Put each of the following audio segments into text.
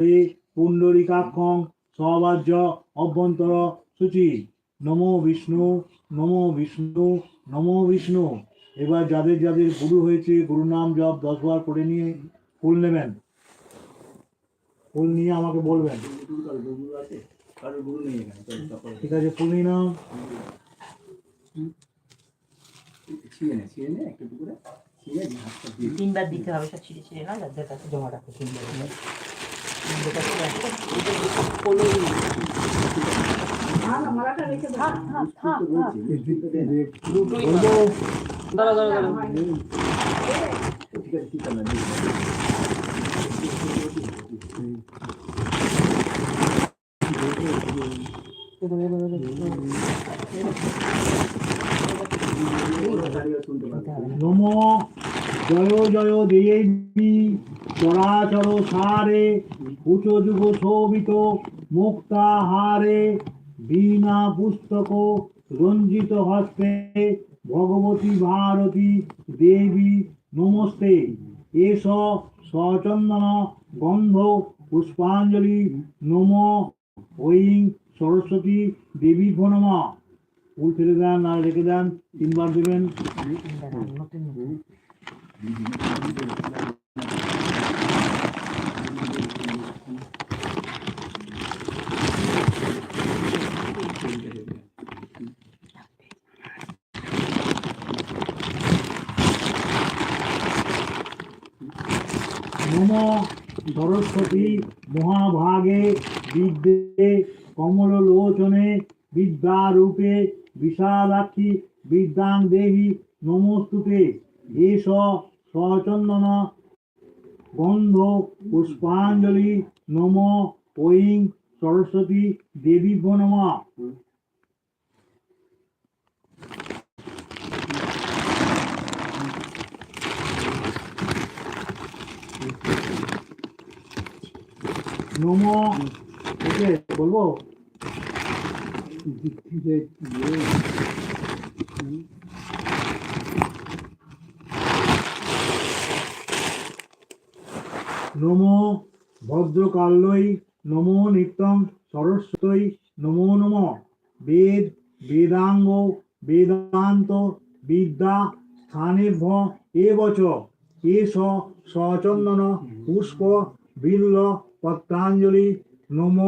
হরে পুণ্ডরিকাক্ষং সবাজ্য অভ্যন্তর সূচি। নমো বিষ্ণু নমো বিষ্ণু নমো বিষ্ণু। এবার যাদের যাদের গুরু হয়েছে গুরু নাম জপ দশবার করে নিয়ে ফুল নেবেন। ফুল নিয়ে আমাকে বলবেন। ঠিক আছে, ফুল নিয়ে নাও। তিনবার দিতে হবে, সব ছিঁড়ে ছিঁড়ে না যাদের কাছে জমা রাখো তিনবার দাঁড়া, দাঁড়া, দাঁড়া। ঠিক আছে ঠিক আছে দিয়ে দিই। দাঁড়িয়ে শুনতে পারবে। নম জয় জয় দেবী চরাচর সারে, উচ যুগ শোভিত মুক্তাহারে বীণা পুস্তক রঞ্জিত হস্তে, ভগবতী ভারতী দেবী নমস্তে। এস সচন্দন গন্ধ পুষ্পাঞ্জলি নম ঐং সরস্বতী দেবী নম ফুল ফেলে দেন আর রেখে দেন, তিনবার দেবেন। সরস্বতী মহাভাগে বিদ্যে কমললোচনে বিদ্যারূপে বিশালাক্ষী বিদ্যাং দেহি নমস্তুতে। এস সচন্দন গন্ধ পুষ্পাঞ্জলি নম ঐং সরস্বতী দেবী নম। নম ওকে বলব নম ভদ্রকাল্যই নমো নিত্যং সরস্বতী নমো নম বেদ বেদাঙ্গ বেদান্ত বিদ্যা স্থানেভ্য এবচ এস সচন্দন পুষ্প বিল্ল পত্রাঞ্জলি নম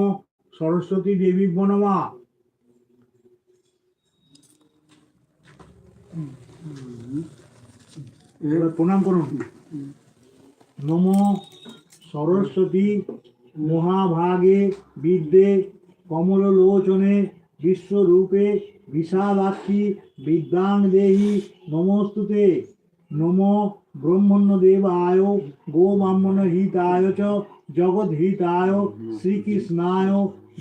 সরস্বতী দেবী বনমা প্রণাম করুন। নম সরস্বতী মহাভাগে বিদ্যে কমললোচনে বিশ্বরূপে বিশালাক্ষী বিদ্যাং দেহি নমস্তুতে। নম ব্রহ্মণ্য দেবায় গো ব্রাহ্মণ হিতায় চ জগৎ হিতায় শ্রীকৃষ্ণায়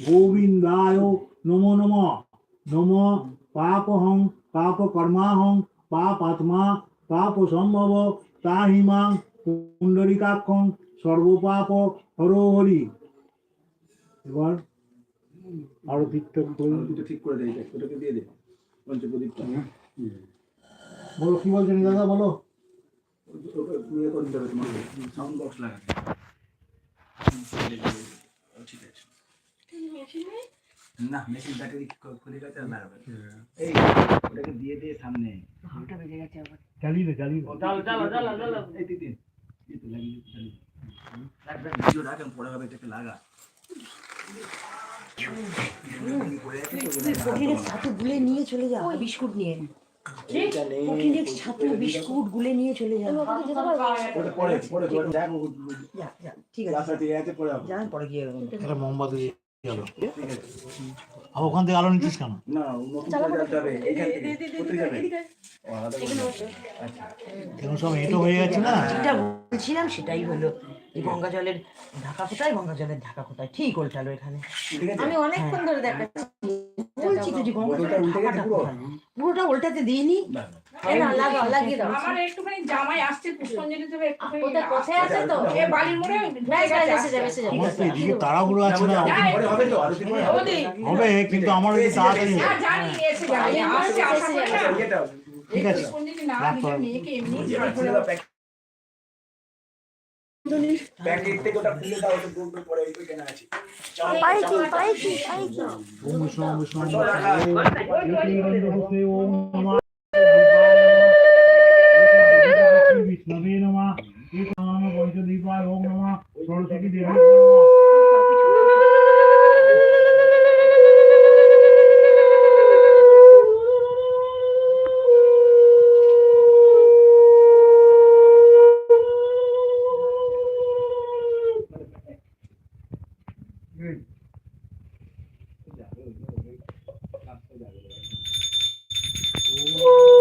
গোবিন্দায় নমো নম। নম পাপহং পাপ কর্মাহং পাপাত্মা পাপ সম্ভব তাহিমাং পুণ্ডরিকাক্ষং সর্বপাপ হরো হরি এবার আরও ঠিকঠাক করে ঠিক করে দেয় ওটাকে দিয়ে দে পঞ্চপ্রদীপটা। বলো কি বলছেন দাদা বলো। সাউন্ড বক্স লাগাতে। ঠিক আছে না মেশিন ব্যাটারি খুলে গেছে আর লাগাবে এই ওটাকে দিয়ে দিয়ে সামনে ঘণ্টা বেজে গেছে আবার। চালিয়ে দে চালিয়ে দে। এই তিন তিন এই তো লাগিয়ে দিতে রাখ রাখ ভিডিও রাখ আমি পরে হবে এটাকে লাগা পরে আছে তো ওগুলো কঠিনের ছাতু গুলে নিয়ে চলে যা বিস্কুট নিয়ে বিস্কুট গুলে নিয়ে চলে যা ওটা পরে পরে পরে। দেখ। ও যা যা ঠিক আছে। রাস্তা ঠিক আছে পরে পরে গিয়ে মোমবাতি আর ওখান থেকে আলো নিচ্ছিস কেন? না। আচ্ছা। এখন সব এঁটো হয়ে গেছে না? যেটা বলছিলাম সেটাই হলো। এই গঙ্গা জলের ঢাকা কোথায়? গঙ্গা জলের ঢাকা কোথায়? ঠিক উল্টালো এখানে। ঠিক আছে আমি অনেকক্ষণ ধরে দেখাচ্ছি। বলছি তো যে গঙ্গা জলের কোথায়? পুরোটা উল্টাতে দিইনি। দাও। আমার একটুখানি জামাই আসছে পুষ্পাঞ্জলি দেবে একটুখানি কোথায় কোথায় আছে তো? এ বাড়ির মোড়ে তাড়াহুড়ো আছে না? না, হবে কিন্তু আমার একটু তাড়াতাড়ি হ্যাঁ ঠিক আছে প্যাকেট থেকে ওটা খুলে দাও ওটা গোল গোল পরে ওই ওইখানে আছে। পাইছি পাইছি পাইছি ওম সব রাখা। ওম নমঃ ขึ้นตัวใหญ่เลยตัวใหญ่เลยโอ้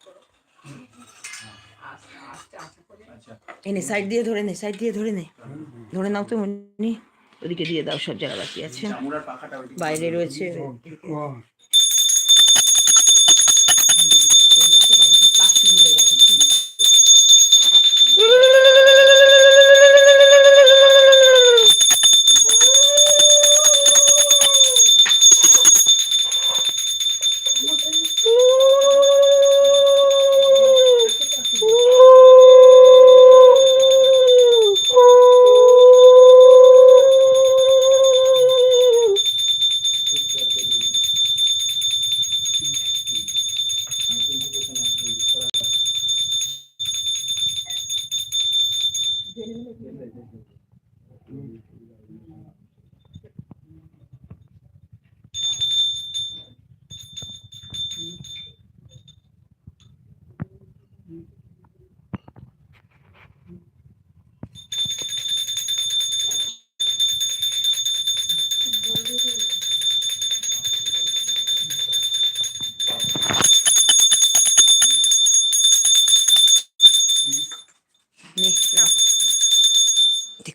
এনে সাইড দিয়ে ধরে নে সাইড দিয়ে ধরে নে। ধরে নাও তো মনি ওদিকে দিয়ে দাও সব জায়গা বাকি আছে। বাইরে রয়েছে।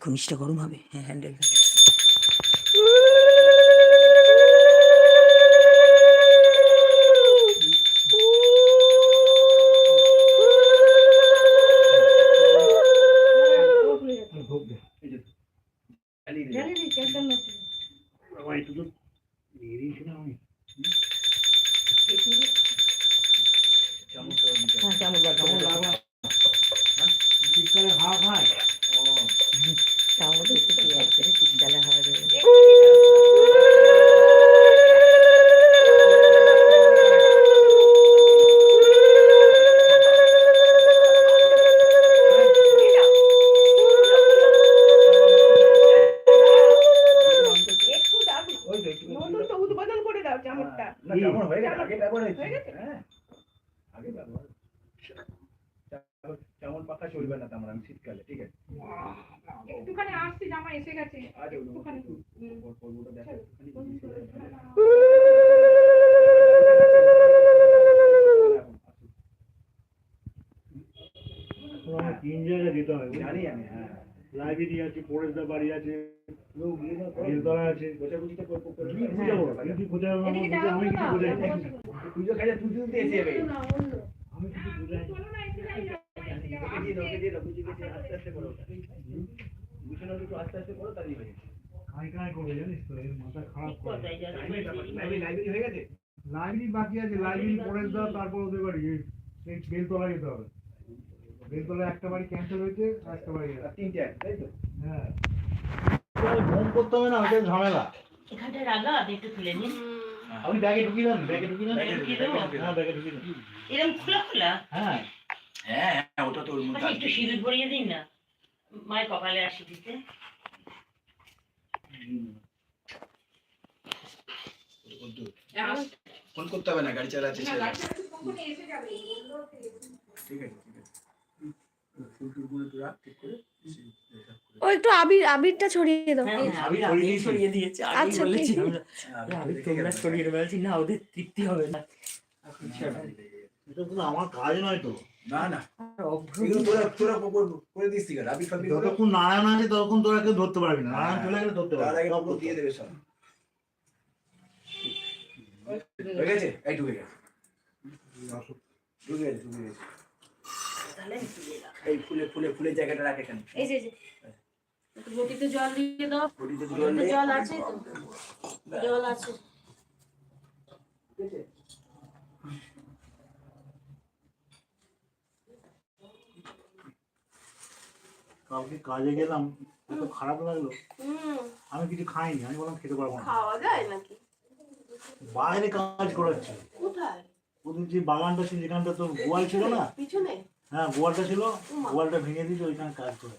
দেখুন নিচটা গরম হবে হ্যাঁ হ্যান্ডেল কেমন। চামচটা ওইদিকে। হ্যাঁ কেমন চামচ লাগল? হ্যাঁ? পর্বটা দেখো, তিন জায়গায় যেতে হবে জানি আমি হ্যাঁ লাইব্রেরি আছে পরেশদা বাড়ি আছে। বেলতলা আছে আমি কিছু বুঝাই আস্তে আস্তে করো ওটা। তাহলেই হয়ে করবে জানিস তো এর মাথা খারাপ। লাইব্রেরি হয়ে গেছে? লাইব্রেরি বাকি আছে লাইব্রেরি পরে দাও তারপর ওদের বাড়ি এই এই বেলতলা যেতে হবে। বেলতলা একটা বাড়ি ক্যান্সেল হয়েছে একটা বাড়ি তিনটে তাই তো? হ্যাঁ। ঘুম করতে হবে না ওটা ঝামেলা। এখানটায় রাগা একটু তুলে নিন আমি ব্যাগে ঢুকিয়ে দেন ব্যাগে ঢুকিয়ে দেন ব্যাগে ঢুকিয়ে দেবো? হ্যাঁ ব্যাগে ঢুকিয়ে দেন এরকম খোলা খোলা? হ্যাঁ। হ্যাঁ ওটা তো ওর মধ্যে আচ্ছা একটু সিঁদুর ভরিয়ে দিন না। মায়ের কপালে আসি দিতে। ফোন করতে হবে না গাড়ি চালাচ্ছে না সে। গাড়িটা একটুখানি এসে যাবে। ঠিক আছে ঠিক আছে। ফুল টুলগুলো একটু ও আবির আবিরটা ছড়িয়ে দাও। হ্যাঁ, হ্যাঁ, আমি আমি ছড়িয়ে আগেই দিয়েছি। ছড়িয়ে দিয়েছি আগেই আচ্ছা, বলেছি ঠিক তোমরা ছড়িয়ে বলছি না ওদের তৃপ্তি হবে না। আমার কাজ নয় তো। না না। এগুলো তোরা তোরা করে- করে দিস ঠিক আছে যতক্ষণ নারায়ণ আছে ততক্ষণ তোরা কেউ ধরতে পারবি না। নারায়ণ চলে গেলে ধরতে তার আগে পুরো দিয়ে দেবে সব। হয়ে গেছে? এই ঢুকে গেছে। ঢুকে গেছে ঢুকে গেছে। তুলে রাখি। এই ফুলে ফুলে ফুলের জায়গাটা রাখ এই যে বটিতে জল দিয়ে দাও। বডিতে জল বটিতে জল আছে তো। জল আছে? কালকে কাজে গেলাম এত খারাপ লাগল। আমি কিছু খাইনি আমি বললাম খেতে পারব না। খাওয়া যায় নাকি? বাইরে কাজ করাচ্ছে। কোথায়? ওদের যে বাগানটা ছিল যেখানটা তো গোয়াল ছিল না? পিছনে? হ্যাঁ গোয়ালটা ছিল গোয়ালটা ভেঙে দিয়েছে ওইখানে কাজ করে।